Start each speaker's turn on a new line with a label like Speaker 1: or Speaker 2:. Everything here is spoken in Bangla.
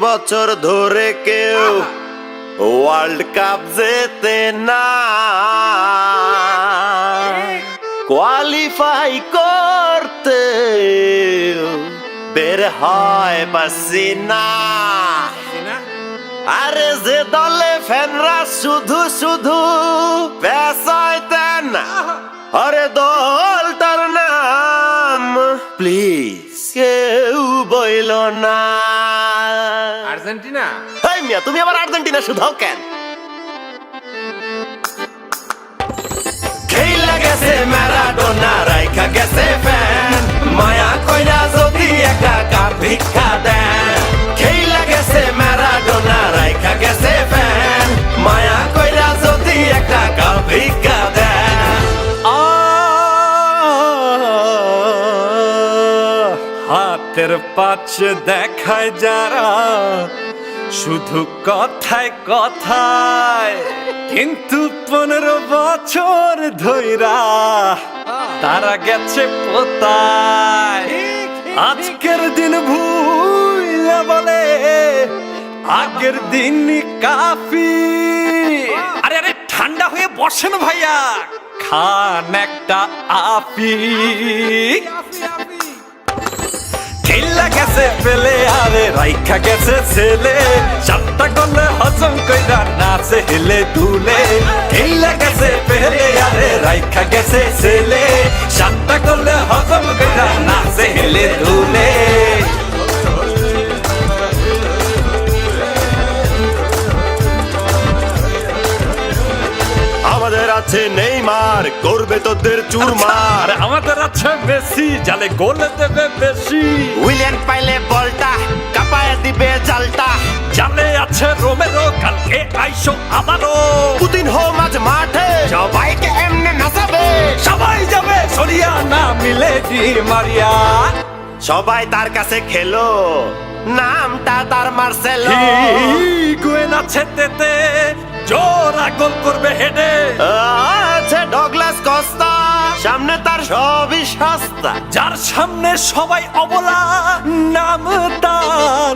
Speaker 1: বছর ধরে কেউ ওয়ার্ল্ড কাপ জেতে না। কোয়ালিফাই করতে বের হয় পাসিনা। আরে যে দলে ফ্যানরা শুধু শুধু পেশাইতেন আরে দলটার নাম প্লিজ কেউ বইল না।
Speaker 2: আর্জেন্টিনা?
Speaker 1: মিয়া তুমি আবার আর্জেন্টিনা শুধাও কেন? খেলা গেছে ম্যারাডোনা।
Speaker 3: হাতের পাশে দেখায় যারা, শুধু কথায় কথায়, কিন্তু পনেরো বছর ধইরা তারা গেছে পোতায়। আজকের দিন ভুইয়া বলে, আগের দিন কাফি। আরে আরে, ঠান্ডা হয়ে বসেন ভাইয়া, খান একটা আপি গেছে ফেলে আরে রাইখা গেছে ছেলে। চারটা করলে হজম কইরা নাচে হেলে দুলে। খেলা গেছে ফেলে আরে রাইখা গেছে ছেলে। চারটা করলে হজম কইরা নাচে হেলে দুলে।
Speaker 1: আমাদের আছে নেইমার করবে তোদের চুরমার।
Speaker 3: আর আমাদের আছে বেশি জালে গোল দেবে বেশি।
Speaker 1: উইলিয়ান পাইলে বলটা কাপায় দিবে জালটা।
Speaker 3: জালে আছে রোমেরো কালকে আইসো আবারও
Speaker 1: পুতিন হো মাঝ মাঠে সবাইকে এমনি নাচাবে।
Speaker 3: সবাই যাবে সরিয়া না মিলে দি মারিয়া।
Speaker 1: সবাই তার কাছে খেলো নামটা তার মার্সেলো।
Speaker 3: গুয়েন আছে তেতে জোর গোল করবে হেডে
Speaker 1: সামনে তার সবই সস্তা।
Speaker 3: যার সামনে সবাই অবলা নাম তার